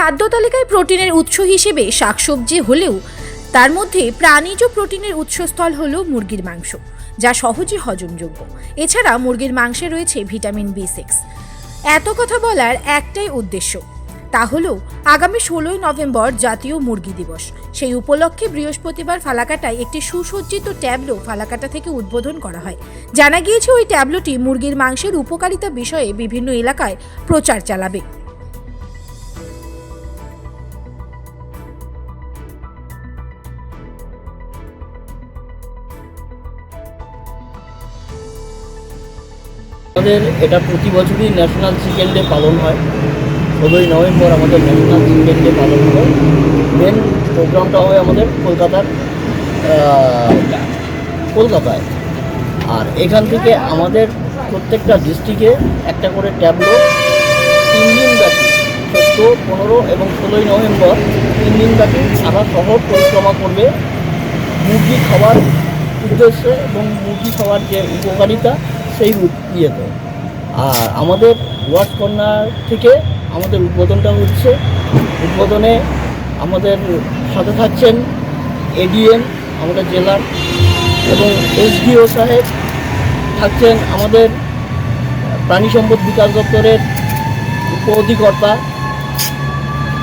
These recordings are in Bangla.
খাদ্য তালিকায় প্রোটিনের উৎস হিসেবে শাকসবজি হলেও তার মধ্যে প্রাণীজ প্রোটিনের উৎসস্থল হল মুরগির মাংস, যা সহজে হজমযোগ্য। এছাড়া মুরগির মাংসে রয়েছে ভিটামিন বি সিক্স। এত কথা বলার একটাই উদ্দেশ্য, তা হলো আগামী ষোলোই নভেম্বর জাতীয় মুরগি দিবস। সেই উপলক্ষে বৃহস্পতিবার ফালাকাটায় একটি সুসজ্জিত ট্যাবলো ফালাকাটা থেকে উদ্বোধন করা হয়। জানা গিয়েছে ওই ট্যাবলোটি মুরগির মাংসের উপকারিতা বিষয়ে বিভিন্ন এলাকায় প্রচার চালাবে। আমাদের এটা প্রতি বছরই ন্যাশনাল চিকেন ডে পালন হয়। ষোলোই নভেম্বর আমাদের ন্যাশনাল চিকেন ডে পালন হয়। মেন প্রোগ্রামটা হয় আমাদের কলকাতার কলকাতায়। আর এখান থেকে আমাদের প্রত্যেকটা ডিস্ট্রিক্টে একটা করে ট্যাবলো তিন দিন ব্যাপী, চোদ্দ, পনেরো এবং ষোলোই নভেম্বর তিন দিন ব্যাপী সারা শহর পরিক্রমা করবে। মুরগি খাবার উদ্দেশ্যে এবং মুরগি খাওয়ার যে উপকারিতা সেই ইয়েতে আর আমাদের ওয়ার্ড কর্নার থেকে আমাদের উদ্বোধনটা হচ্ছে। উদ্বোধনে আমাদের সাথে থাকছেন এডিএম, আমাদের জেলার এবং এসডিও সাহেব। থাকছেন আমাদের প্রাণী সম্পদ বিকাশ দপ্তরের উপ অধিকর্তা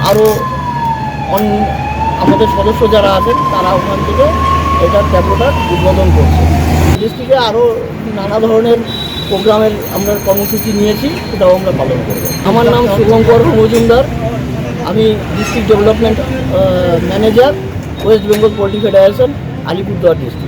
আরও আমাদের সদস্য যারা আছেন, তারা ওখান থেকে এটার ট্যাবলোটার উদ্বোধন করছে। ডিস্ট্রিক্টে আরও নানা ধরনের প্রোগ্রামের আমরা কর্মসূচি নিয়েছি, সেটাও আমরা পালন করব। আমার নাম শুভঙ্কর মজুমদার। আমি district development manager, West Bengal poultry federation, Alipurduar district.